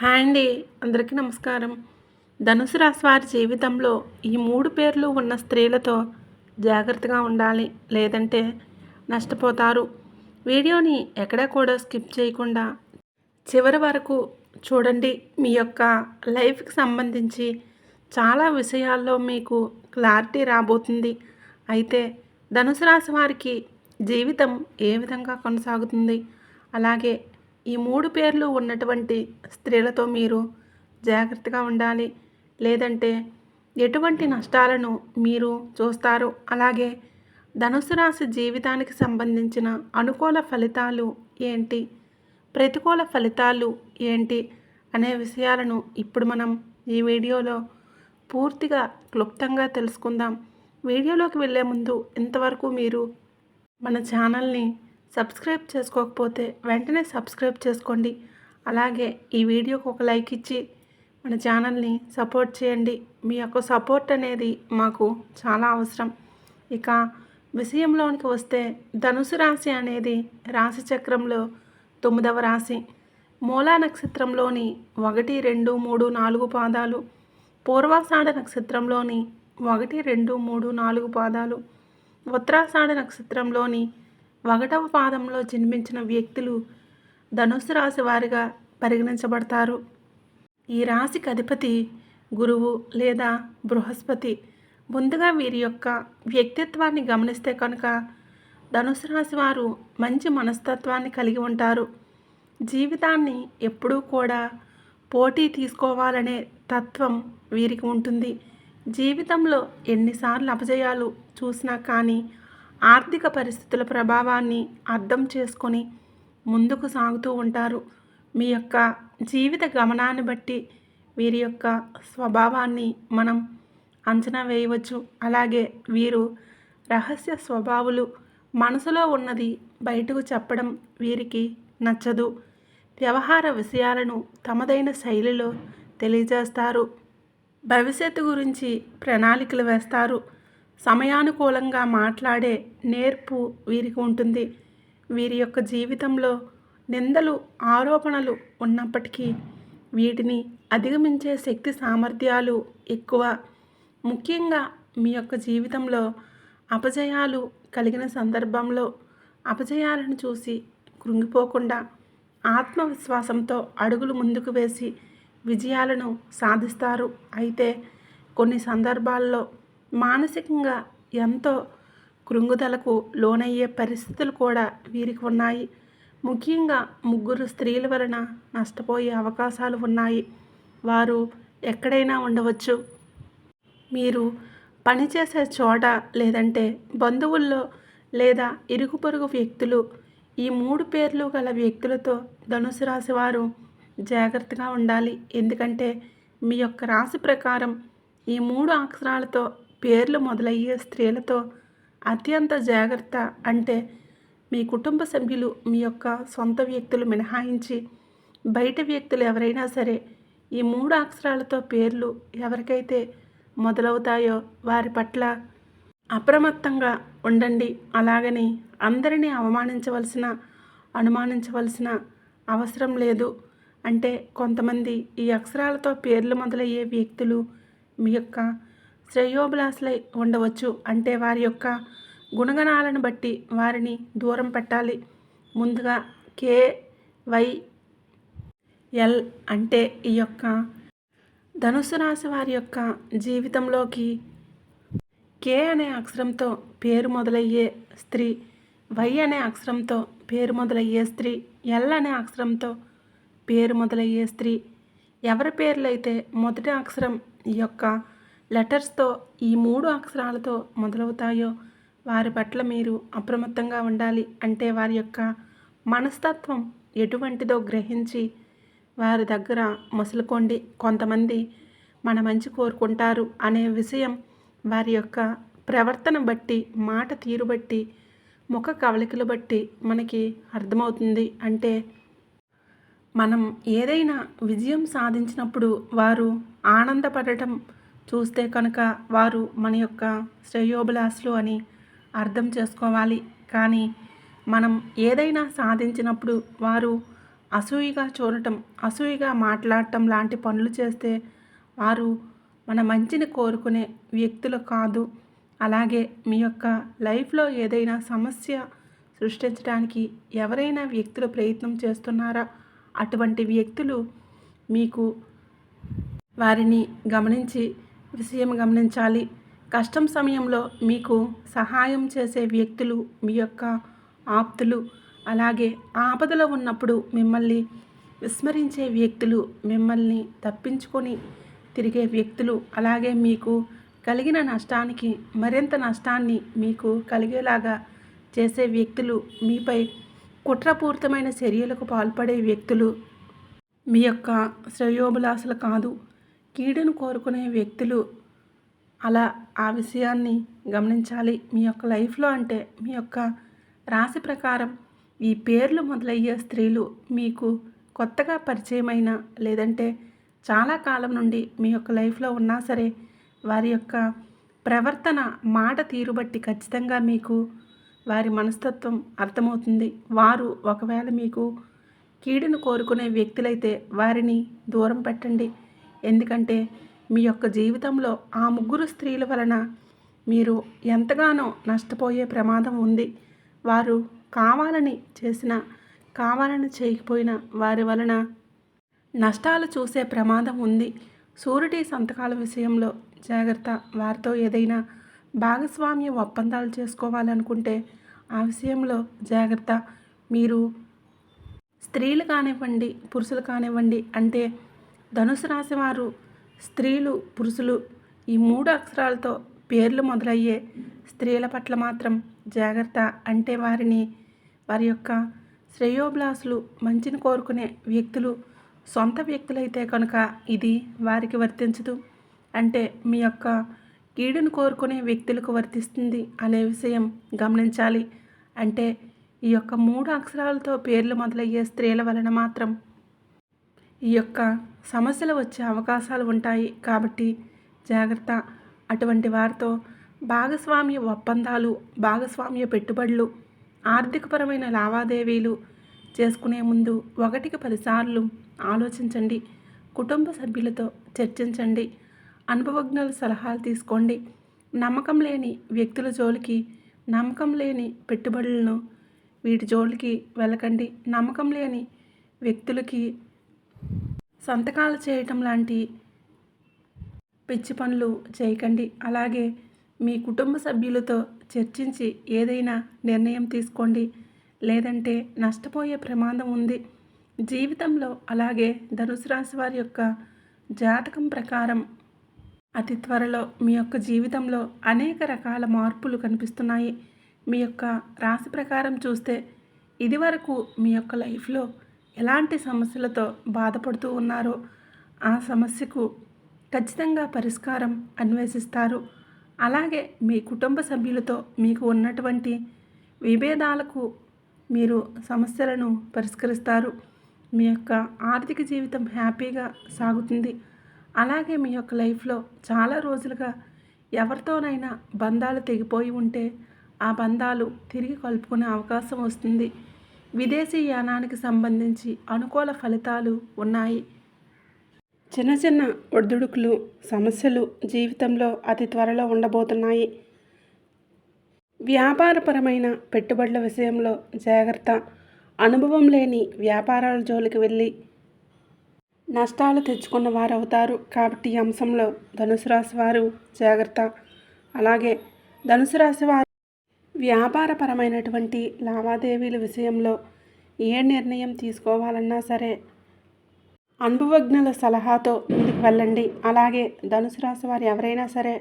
Hi అండి. అందరికీ నమస్కారం. ధనుసు రాశి వారి జీవితంలో ఈ మూడు పేర్లు ఉన్న స్త్రీలతో జాగ్రత్తగా ఉండాలి లేదంటే నష్టపోతారు. వీడియోని ఎక్కడా కూడా స్కిప్ చేయకుండా చివరి వరకు చూడండి. మీ యొక్క లైఫ్కి సంబంధించి చాలా విషయాల్లో మీకు క్లారిటీ రాబోతుంది. అయితే ధనుసు రాశి వారికి జీవితం ఏ విధంగా కొనసాగుతుంది? అలాగే ఈ మూడు పేర్లు ఉన్నటువంటి స్త్రీలతో మీరు జాగ్రత్తగా ఉండాలి. లేదంటే ఎటువంటి నష్టాలను మీరు చూస్తారు? అలాగే ధనుసు రాశి జీవితానికి సంబంధించిన అనుకూల ఫలితాలు ఏంటి? ప్రతికూల ఫలితాలు ఏంటి? అనే విషయాలను ఇప్పుడు మనం ఈ వీడియోలో పూర్తిగా క్లుప్తంగా తెలుసుకుందాం. వీడియోలోకి వెళ్ళే ముందు ఇంతవరకు మీరు మన ఛానల్ని సబ్స్క్రైబ్ చేసుకోకపోతే వెంటనే సబ్స్క్రైబ్ చేసుకోండి. అలాగే ఈ వీడియోకి ఒక లైక్ ఇచ్చి మన ఛానల్ని సపోర్ట్ చేయండి. మీ యొక్క సపోర్ట్ అనేది మాకు చాలా అవసరం. ఇక విషయంలోనికి వస్తే ధనుసు రాశి అనేది రాశి చక్రంలో తొమ్మిదవ రాశి. మూలా నక్షత్రంలోని ఒకటి రెండు మూడు నాలుగు పాదాలు. పూర్వాషాఢ నక్షత్రంలోని ఒకటి రెండు మూడు నాలుగు పాదాలు. ఉత్తరాషాఢ నక్షత్రంలోని ఒకటవ పాదంలో జన్మించిన వ్యక్తులు ధనుసు రాశి వారిగా పరిగణించబడతారు. ఈ రాశికి అధిపతి గురువు లేదా బృహస్పతి. ముందుగా వీరి యొక్క వ్యక్తిత్వాన్ని గమనిస్తే కనుక ధనుసు రాశి వారు మంచి మనస్తత్వాన్ని కలిగి ఉంటారు. జీవితాన్ని ఎప్పుడూ కూడా పోటీ తీసుకోవాలనే తత్వం వీరికి ఉంటుంది. జీవితంలో ఎన్నిసార్లు అపజయాలు చూసినా కానీ ఆర్థిక పరిస్థితుల ప్రభావాన్ని అర్థం చేసుకొని ముందుకు సాగుతూ ఉంటారు. మీ యొక్క జీవిత గమనాన్ని బట్టి వీరి యొక్క స్వభావాన్ని మనం అంచనా వేయవచ్చు. అలాగే వీరు రహస్య స్వభావులు మనసులో ఉన్నది బయటకు చెప్పడం వీరికి నచ్చదు. వ్యవహార విషయాలను తమదైన శైలిలో తెలియజేస్తారు. భవిష్యత్తు గురించి ప్రణాళికలు వేస్తారు. సమయానుకూలంగా మాట్లాడే నేర్పు వీరికి ఉంటుంది. వీరి యొక్క జీవితంలో నిందలు ఆరోపణలు ఉన్నప్పటికీ వీటిని అధిగమించే శక్తి సామర్థ్యాలు ఎక్కువ. ముఖ్యంగా మీ యొక్క జీవితంలో అపజయాలు కలిగిన సందర్భంలో అపజయాలను చూసి కృంగిపోకుండా ఆత్మవిశ్వాసంతో అడుగులు ముందుకు వేసి విజయాలను సాధిస్తారు. అయితే కొన్ని సందర్భాల్లో మానసికంగా ఎంతో కృంగుదలకు లోనయ్యే పరిస్థితులు కూడా వీరికి ఉన్నాయి. ముఖ్యంగా ముగ్గురు స్త్రీల వలన నష్టపోయే అవకాశాలు ఉన్నాయి. వారు ఎక్కడైనా ఉండవచ్చు. మీరు పనిచేసే చోట లేదంటే బంధువుల్లో లేదా ఇరుగు పొరుగు వ్యక్తులు ఈ మూడు పేర్లు గల వ్యక్తులతో ధనుసు రాశి వారు జాగ్రత్తగా ఉండాలి. ఎందుకంటే మీ యొక్క రాశి ప్రకారం ఈ మూడు అక్షరాలతో పేర్లు మొదలయ్యే స్త్రీలతో అత్యంత జాగ్రత్త అంటే మీ కుటుంబ సభ్యులు మీ యొక్క సొంత వ్యక్తులు మినహాయించి బయట వ్యక్తులు ఎవరైనా సరే ఈ మూడు అక్షరాలతో పేర్లు ఎవరికైతే మొదలవుతాయో వారి పట్ల అప్రమత్తంగా ఉండండి. అలాగని అందరినీ అవమానించవలసిన అనుమానించవలసిన అవసరం లేదు. అంటే కొంతమంది ఈ అక్షరాలతో పేర్లు మొదలయ్యే వ్యక్తులు మీ యొక్క శ్రేయోభిలాసులై ఉండవచ్చు. అంటే వారి యొక్క గుణగణాలను బట్టి వారిని దూరం పెట్టాలి. ముందుగా కే వై ఎల్ అంటే ఈ యొక్క ధనుసు రాశి వారి యొక్క జీవితంలోకి కే అనే అక్షరంతో పేరు మొదలయ్యే స్త్రీ వై అనే అక్షరంతో పేరు మొదలయ్యే స్త్రీ ఎల్ అనే అక్షరంతో పేరు మొదలయ్యే స్త్రీ. ఎవరి పేర్లైతే మొదటి అక్షరం ఈ యొక్క లెటర్స్తో ఈ మూడు అక్షరాలతో మొదలవుతాయో వారి పట్ల మీరు అప్రమత్తంగా ఉండాలి అంటే వారి యొక్క మనస్తత్వం ఎటువంటిదో గ్రహించి వారి దగ్గర మసులుకోండి. కొంతమంది మన మంచి కోరుకుంటారు అనే విషయం వారి యొక్క ప్రవర్తన బట్టి మాట తీరు బట్టి ముఖ కవలికలు బట్టి మనకి అర్థమవుతుంది. అంటే మనం ఏదైనా విజయం సాధించినప్పుడు వారు ఆనందపడటం చూస్తే కనుక వారు మన యొక్క శ్రేయోభిలాసులు అని అర్థం చేసుకోవాలి. కానీ మనం ఏదైనా సాధించినప్పుడు వారు అసూయగా చూడటం అసూయగా మాట్లాడటం లాంటి పనులు చేస్తే వారు మన మంచిని కోరుకునే వ్యక్తులు కాదు. అలాగే మీ యొక్క లైఫ్లో ఏదైనా సమస్య సృష్టించడానికి ఎవరైనా వ్యక్తులు ప్రయత్నం చేస్తున్నారా? అటువంటి వ్యక్తులు మీకు వారిని గమనించి విషయం గమనించాలి. కష్టం సమయంలో మీకు సహాయం చేసే వ్యక్తులు మీ యొక్క ఆప్తులు. అలాగే ఆపదలో ఉన్నప్పుడు మిమ్మల్ని విస్మరించే వ్యక్తులు మిమ్మల్ని తప్పించుకొని తిరిగే వ్యక్తులు. అలాగే మీకు కలిగిన నష్టానికి మరింత నష్టాన్ని మీకు కలిగేలాగా చేసే వ్యక్తులు మీపై కుట్రపూరితమైన చర్యలకు పాల్పడే వ్యక్తులు. మీ యొక్క శ్రేయోభిలాషలు కాదు. కీడును కోరుకునే వ్యక్తులు అలా ఆ విషయాన్ని గమనించాలి. మీ యొక్క లైఫ్లో అంటే మీ యొక్క రాశి ప్రకారం ఈ పేర్లు మొదలయ్యే స్త్రీలు మీకు కొత్తగా పరిచయమైన లేదంటే చాలా కాలం నుండి మీ యొక్క లైఫ్లో ఉన్నా సరే వారి యొక్క ప్రవర్తన మాట తీరు బట్టి ఖచ్చితంగా మీకు వారి మనస్తత్వం అర్థమవుతుంది. వారు ఒకవేళ మీకు కీడును కోరుకునే వ్యక్తులైతే వారిని దూరం పెట్టండి. ఎందుకంటే మీ యొక్క జీవితంలో ఆ ముగ్గురు స్త్రీల వలన మీరు ఎంతగానో నష్టపోయే ప్రమాదం ఉంది. వారు కావాలని చేసిన కావాలని చేయకపోయినా వారి వలన నష్టాలు చూసే ప్రమాదం ఉంది. సూరిటీ సంతకాల విషయంలో జాగ్రత్త వారితో ఏదైనా భాగస్వామ్య ఒప్పందాలు చేసుకోవాలనుకుంటే ఆ విషయంలో జాగ్రత్త. మీరు స్త్రీలు కానివ్వండి పురుషులు కానివ్వండి అంటే ధనుసు రాశి వారు స్త్రీలు పురుషులు ఈ మూడు అక్షరాలతో పేర్లు మొదలయ్యే స్త్రీల పట్ల మాత్రం జాగ్రత్త అంటే వారిని వారి యొక్క శ్రేయోభిలాసులు మంచిని కోరుకునే వ్యక్తులు సొంత వ్యక్తులైతే కనుక ఇది వారికి వర్తించదు. అంటే మీ యొక్క కీడును కోరుకునే వ్యక్తులకు వర్తిస్తుంది అనే విషయం గమనించాలి. అంటే ఈ యొక్క మూడు అక్షరాలతో పేర్లు మొదలయ్యే స్త్రీల వలన మాత్రం ఈ యొక్క సమస్యలు వచ్చే అవకాశాలు ఉంటాయి కాబట్టి జాగ్రత్త. అటువంటి వారితో భాగస్వామ్య ఒప్పందాలు భాగస్వామ్య పెట్టుబడులు ఆర్థికపరమైన లావాదేవీలు చేసుకునే ముందు ఒకటికి పదిసార్లు ఆలోచించండి. కుటుంబ సభ్యులతో చర్చించండి. అనుభవజ్ఞుల సలహాలు తీసుకోండి. నమ్మకం లేని వ్యక్తుల జోలికి నమ్మకం లేని పెట్టుబడులను వీటి జోలికి వెళ్ళకండి. నమ్మకం లేని వ్యక్తులకి సంతకాలు చేయటం లాంటి పిచ్చి పనులు చేయకండి. అలాగే మీ కుటుంబ సభ్యులతో చర్చించి ఏదైనా నిర్ణయం తీసుకోండి. లేదంటే నష్టపోయే ప్రమాదం ఉంది. జీవితంలో అలాగే ధనుసు రాశి వారి యొక్క జాతకం ప్రకారం అతి త్వరలో మీ యొక్క జీవితంలో అనేక రకాల మార్పులు కనిపిస్తున్నాయి. మీ యొక్క రాశి ప్రకారం చూస్తే ఇదివరకు మీ యొక్క లైఫ్లో ఎలాంటి సమస్యలతో బాధపడుతూ ఉన్నారో ఆ సమస్యకు ఖచ్చితంగా పరిష్కారం అన్వేషిస్తారు. అలాగే మీ కుటుంబ సభ్యులతో మీకు ఉన్నటువంటి విభేదాలకు మీరు సమస్యలను పరిష్కరిస్తారు. మీ యొక్క ఆర్థిక జీవితం హ్యాపీగా సాగుతుంది. అలాగే మీ యొక్క లైఫ్లో చాలా రోజులుగా ఎవరితోనైనా బంధాలు తెగిపోయి ఉంటే ఆ బంధాలు తిరిగి కలుపుకునే అవకాశం వస్తుంది. విదేశీ యానానికి సంబంధించి అనుకూల ఫలితాలు ఉన్నాయి. చిన్న చిన్న ఒడిదుడుకులు సమస్యలు జీవితంలో అతి త్వరలో ఉండబోతున్నాయి. వ్యాపారపరమైన పెట్టుబడుల విషయంలో జాగ్రత్త అనుభవం లేని వ్యాపారాల జోలికి వెళ్ళి నష్టాలు తెచ్చుకున్న వారు అవుతారు కాబట్టి ఈ అంశంలో ధనుసు రాశి వారు జాగ్రత్త. అలాగే ధనుసు రాశి వారు వ్యాపారపరమైనటువంటి లావాదేవీల విషయంలో ఏ నిర్ణయం తీసుకోవాలన్నా సరే అనుభవజ్ఞుల సలహాతో ముందుకు వెళ్ళండి. అలాగే ధనుసు రాశి వారు ఎవరైనా సరే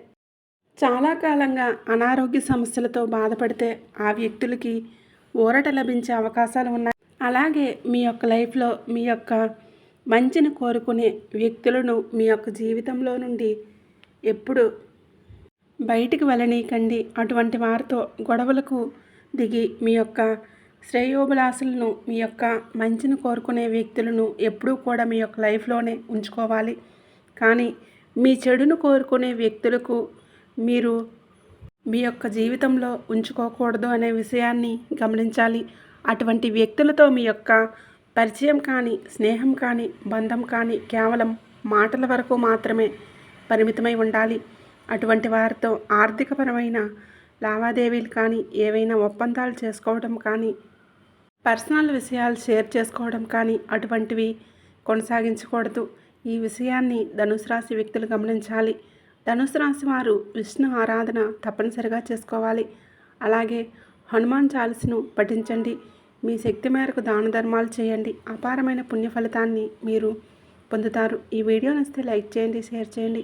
చాలా కాలంగా అనారోగ్య సమస్యలతో బాధపడితే ఆ వ్యక్తులకి ఊరట లభించే అవకాశాలు ఉన్నాయి. అలాగే మీ యొక్క లైఫ్లో మీ యొక్క మంచిని కోరుకునే వ్యక్తులను మీ యొక్క జీవితంలో నుండి ఎప్పుడు బయటికి వెళ్ళనీయకండి. అటువంటి వారితో గొడవలకు దిగి మీ యొక్క శ్రేయోభిలాసులను మీ యొక్క మంచిని కోరుకునే వ్యక్తులను ఎప్పుడూ కూడా మీ యొక్క లైఫ్లోనే ఉంచుకోవాలి. కానీ మీ చెడును కోరుకునే వ్యక్తులకు మీరు మీ యొక్క జీవితంలో ఉంచుకోకూడదు అనే విషయాన్ని గమనించాలి. అటువంటి వ్యక్తులతో మీ యొక్క పరిచయం కానీ స్నేహం కానీ బంధం కానీ కేవలం మాటల వరకు మాత్రమే పరిమితమై ఉండాలి. అటువంటి వారితో ఆర్థికపరమైన లావాదేవీలు కానీ ఏవైనా ఒప్పందాలు చేసుకోవడం కానీ పర్సనల్ విషయాలు షేర్ చేసుకోవడం కానీ అటువంటివి కొనసాగించకూడదు. ఈ విషయాన్ని ధనుసు రాశి వ్యక్తులు గమనించాలి. ధనుసు రాశి వారు విష్ణు ఆరాధన తప్పనిసరిగా చేసుకోవాలి. అలాగే హనుమాన్ చాలీసును పఠించండి. మీ శక్తి మేరకు దాన ధర్మాలు చేయండి. అపారమైన పుణ్య ఫలితాన్ని మీరు పొందుతారు. ఈ వీడియో నచ్చితే లైక్ చేయండి షేర్ చేయండి.